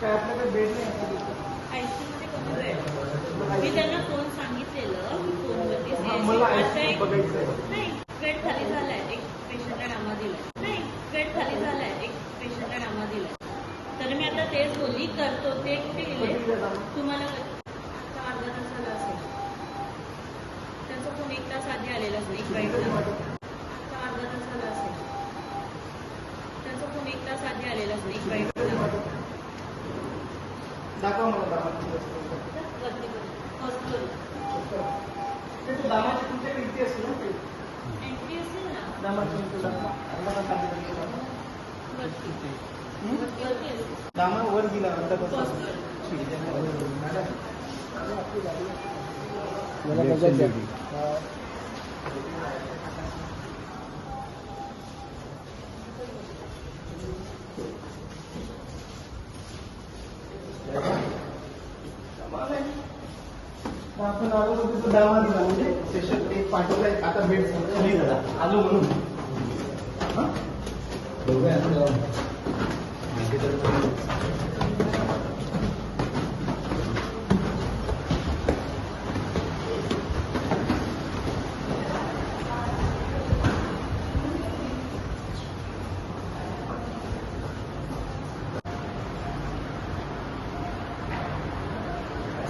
काय आपल्याकडे बेड नाही? मी त्यांना फोन सांगितलेलं. फोनवरती एक- बघायचं बेड खाली झालाय एक पेशंटला डामा दिलाय. नाही बेड खाली झालाय एक पेशंटला डामा दिलाय. तर मी आता तेच बोलली करतो ते कुठे गेले? तुम्हाला अर्धा तासाला असेल. त्यांचा फोन एक तास आधी आलेलाच नाही एक बाईकला आता अर्धा तासाला असेल. त्यांचा फोन एक तास आधी आलेलाच नाही एक बाईकला दाखवा मला दामाची वस्तू. वरती फर्स्ट फ्लोर ते तो दामाची तुमच्याकडे इथे असेल ना ना दामा वर दिला अर्धा तास फर्स्ट आधी. फ्लोर ठीक आहे. मॅडम, अरे आपली गाडी आहे. मला बघायचं आहे. हा. मग आपण आलो तर तिथं दामा दिला म्हणजे सेशन एक पाठवलाय आता भेट खाली झाला आलो म्हणून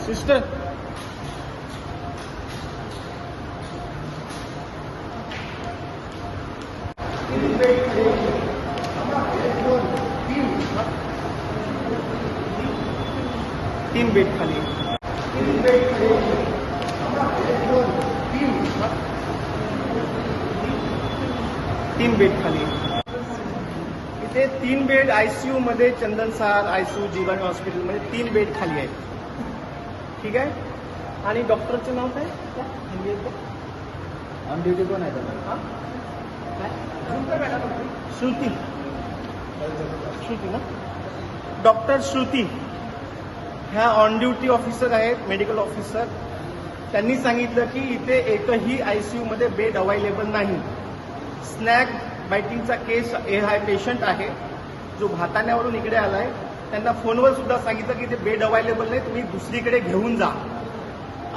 सिस्टर तीन बेड खाली। तीन बेड खाली। तीन तीन बेड खाली इथे तीन बेड आयसीयू मध्ये चंदन सहार आयसीयू जीवन हॉस्पिटलमध्ये तीन बेड खाली आहेत. ठीक आहे? आणि डॉक्टरचं नाव काय? हिंदी ऑन ड्युटी कोण आहे? श्रुती. श्रुती ना? डॉक्टर श्रुती. ह्या ऑन ड्युटी ऑफिसर आहेत मेडिकल ऑफिसर त्यांनी सांगितलं की इथे एकही आयसीयू मध्ये बेड अवेलेबल नाही. स्नॅक बायटिंगचा केस हे हा पेशंट आहे जो भाताण्यावरून इकडे आलाय. त्यांना फोनवर सुद्धा सांगितलं की इथे बेड अवेलेबल नाही तुम्ही दुसरीकडे घेऊन जा.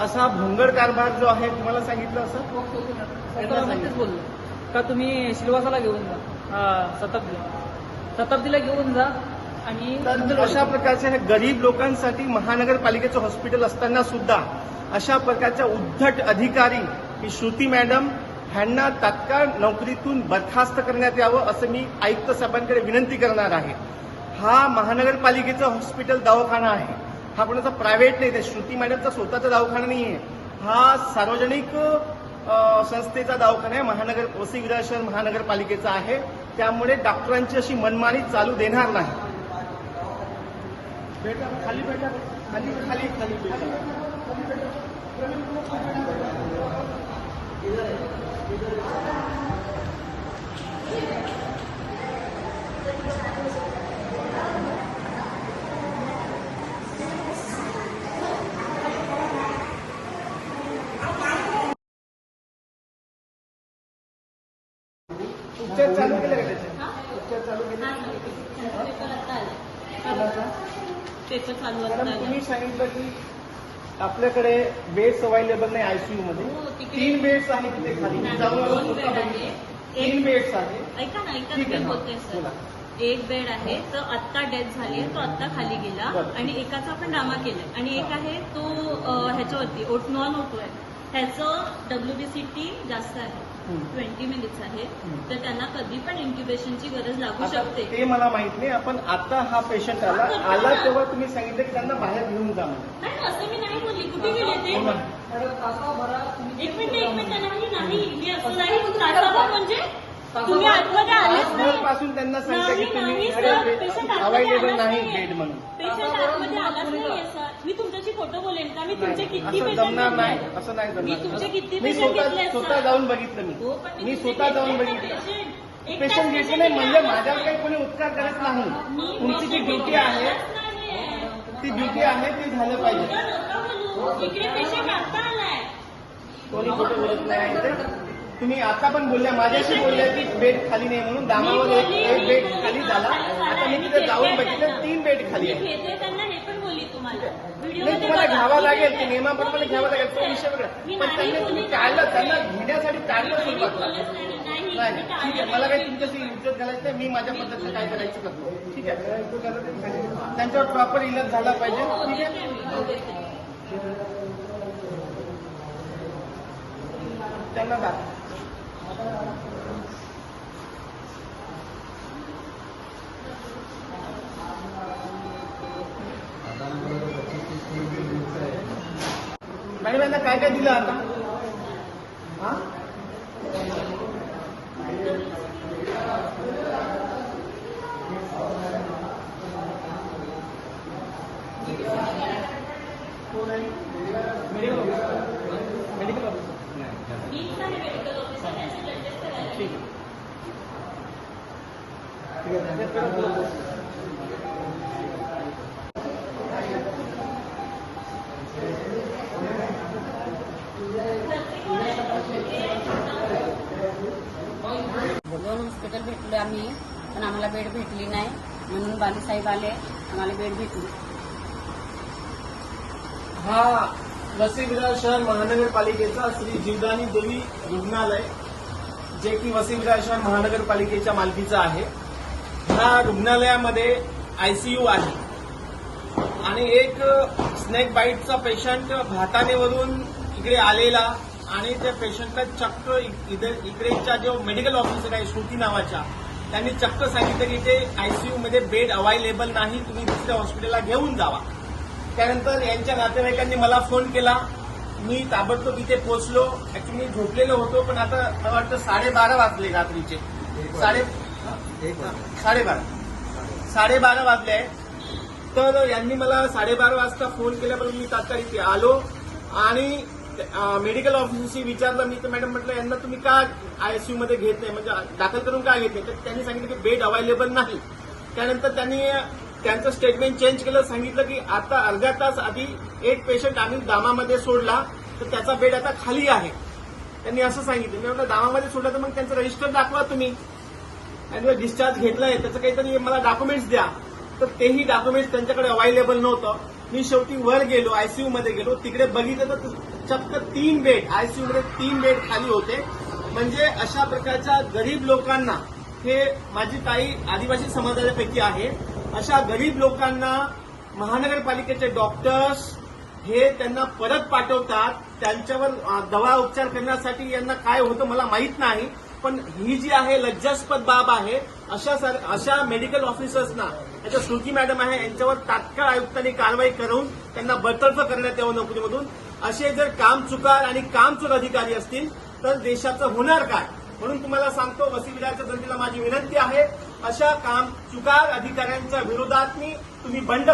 असा भोंगड कारभार जो आहे तुम्हाला सांगितलं असं? का तुम्ही सिल्वासाला घेऊन जा. हा, शताब्दीला घेऊन जा आणि तर अशा प्रकारचे हे गरीब लोकांसाठी महानगरपालिकेचं हॉस्पिटल असताना सुद्धा अशा प्रकारच्या उद्धट अधिकारी ही श्रुती मॅडम ह्यांना तात्काळ नोकरीतून बरखास्त करण्यात यावं असं मी आयुक्त साहेबांकडे विनंती करणार आहे. हा महानगरपालिकेचं हॉस्पिटल दवाखाना आहे. हा कोणाचा प्रायव्हेट नाही ते श्रुती मॅडमचा स्वतःचा दवाखाना नाही आहे हा सार्वजनिक संस्थेचा दवाखाना आहे महानगर वसई विरार शहर महानगरपालिकेचा आहे. त्यामुळे डॉक्टरांची अशी मनमानी चालू देणार नाही. बेटा खाली बेटा खाली खाली खाली बेटा. उपचार चालू केले का त्याचे? उपचार चालू केले चालू. तुम्ही सांगितलं की आपल्याकडे बेड्स अवेलेबल नाही आयसीयू मध्ये हो, तीन बेड्स आहेत तिथे खाली. तीन एक बेड्स आहे ऐका ना ऐका हा. बोला. सर एक बेड आहे तो आत्ता डेथ झाली आहे तो आत्ता खाली गेला. आणि एकाचा आपण डामा केलाय आणि एक. आहे तो ह्याच्यावरती ओट नॉन ओटो आहे ह्याचं डब्ल्यूबीसीटी जास्त आहे. ट्वेंटी मिनिट्स आहे. तर त्यांना कधी पण इंक्युबेशनची गरज लागू शकते. ते मला माहीत नाही. आपण आता हा पेशंट आला. आला तेव्हा तुम्ही सांगितलं की त्यांना बाहेर घेऊन जा. नाही असं मी नाही बोलली. कुठे गेले ते? हो. एक मिनिट एक मिनिट. त्यांना म्हणजे नाही मी असं नाही. तासाभर म्हणजे तुम्ही आतमध्ये आलेच तासभर नाही. पासून त्यांना सांगता की नाही, तुम्ही नाही, सर. पेशंट आतमध्ये अवेलेबल आलाच नाही नाहीये. बेड म्हणून. पेशंट आतमध्ये आलाच नाहीये सर. मी तुमच्याशी खोटं बोलेन का? मी तुमचे किती असं पेशंट जमणार नाही घेतले? असं नाही मी जमणार. तुमचे किती मी पेशंट स्वतः घेतले स्वतः जाऊन बघितलं हो मी पण मी स्वतः जाऊन घेतले बघितलं. patient. पेशंट घ्यायचे नाही म्हणजे माझ्यावर काही कोणी उपकार करत नाही. तुमची जी ड्युटी आहे ती ड्युटी आहे ती झालं पाहिजे. इकडे पेशंट आता आलाय. कोणी कुठे बोलत नाही. तुम्ही आता पण बोलल्या माझ्याशी बोलल्या की बेड खाली नाही म्हणून दामावर एक एक बेड खाली झाला. आता मी तिथे जाऊन बघितलं तीन बेड खाली आहे घेते त्यांना हे पण बोलली तुम्हाला. नाही तुम्हाला घ्यावा लागेल ते नियमाप्रमाणे घ्यावं लागेल तो विषय वेगळा. पण त्यांनी तुम्ही टाळलं त्यांना घेण्यासाठी टाळलं सुरुवातला नाही नाही ठीक आहे मला काही तुमच्याशी इज्जत घालायचं नाही मी माझ्या पद्धतीने काय करायचं करतो. ठीक आहे. त्यांच्यावर प्रॉपर इलाज झाला पाहिजे. ठीक आहे? त्यांना दाखवा. मॅडम यांना काय काय दिलं आता? हा? मेडिकल ऑफिसर ठीक आहे दोन हॉस्पिटल भेटले आम्ही पण आम्हाला बेड भेटली नाही म्हणून बालीसाहेब आले आम्हाला बेड भेटली हा। वसई विरार शहर महानगरपालिकेचा श्री जीवदानी देवी रुग्णालय जे की वसई विरार शहर महानगरपालिकेच्या मालकीचं आहे. ह्या रुग्णालयामध्ये आयसीयू आहे. आणि एक स्नेक बाईटचा पेशंट भातानेवरून इकडे आलेला आणि त्या पेशंटला चक्क इथे इकडेच्या जो मेडिकल ऑफिसर आहे श्रुती नावाच्या त्यांनी चक्क सांगितलं की ते आयसीयू मध्ये बेड अवायलेबल नाही तुम्ही दुसऱ्या हॉस्पिटलला घेऊन जावा. त्यानंतर यांच्या नातेवाईकांनी मला फोन केला. मी ताबडतोब इथे पोहोचलो. ऍक्च्युली झोपलेलो होतो पण आता मला वाटतं साडेबारा वाजले रात्रीचे. साडे साडेबारा. साडेबारा वाजले तर यांनी मला साडेबारा वाजता फोन केल्यापर्यंत मी तात्काळ इथे आलो आणि मेडिकल ऑफिसरशी विचारलं. मी तर मॅडम म्हटलं यांना तुम्ही का आयसीयू मध्ये घेत नाही? म्हणजे दाखल करून का घेत नाही? तर त्यांनी सांगितलं की बेड अवेलेबल नाही. त्यानंतर त्यांनी त्यांचं स्टेटमेंट चेंज केलं सांगितलं की आता अर्ध्या तास आधी एक पेशंट आम्ही दामामध्ये सोडला तर त्याचा बेड आता खाली आहे. त्यांनी असं सांगितलं. मी म्हटलं दामामध्ये सोडला तर मग त्यांचं रजिस्टर दाखवा तुम्ही. आणि डिस्चार्ज घेतलाय त्याचं काहीतरी मला डॉक्युमेंट्स द्या. तर तेही डॉक्युमेंट्स त्यांच्याकडे अवेलेबल नव्हतं. मी शेवटी वर गेलो आयसीयू मध्ये गेलो. तिकडे बघितलं तर चक्क तीन बेड आयसीयू मध्ये तीन बेड खाली होते. म्हणजे अशा प्रकारच्या गरीब लोकांना हे माझी ताई आदिवासी समाजापैकी आहे. अशा गरीब लोकांना महानगरपालिकेचे डॉक्टर्स हे त्यांना परत पाठवतात. त्यांच्यावर दवा उपचार करण्यासाठी यांना काय होतं मला माहीत नाही. पण ही जी आहे लज्जास्पद बाब आहे अशा सर अशा मेडिकल ऑफिसर्सना याच्या श्रुती मॅडम आहे यांच्यावर तात्काळ आयुक्तांनी कारवाई करून त्यांना बडतर्फ करण्यात यावं नोकरीमधून. असे जर काम चुकार आणि कामचोर अधिकारी असतील तर देशाचं होणार काय? म्हणून तुम्हाला सांगतो वसी जनतेला माझी विनंती आहे अशा काम चुकार अधिकाऱ्यांच्या विरोधात तुम्ही बंड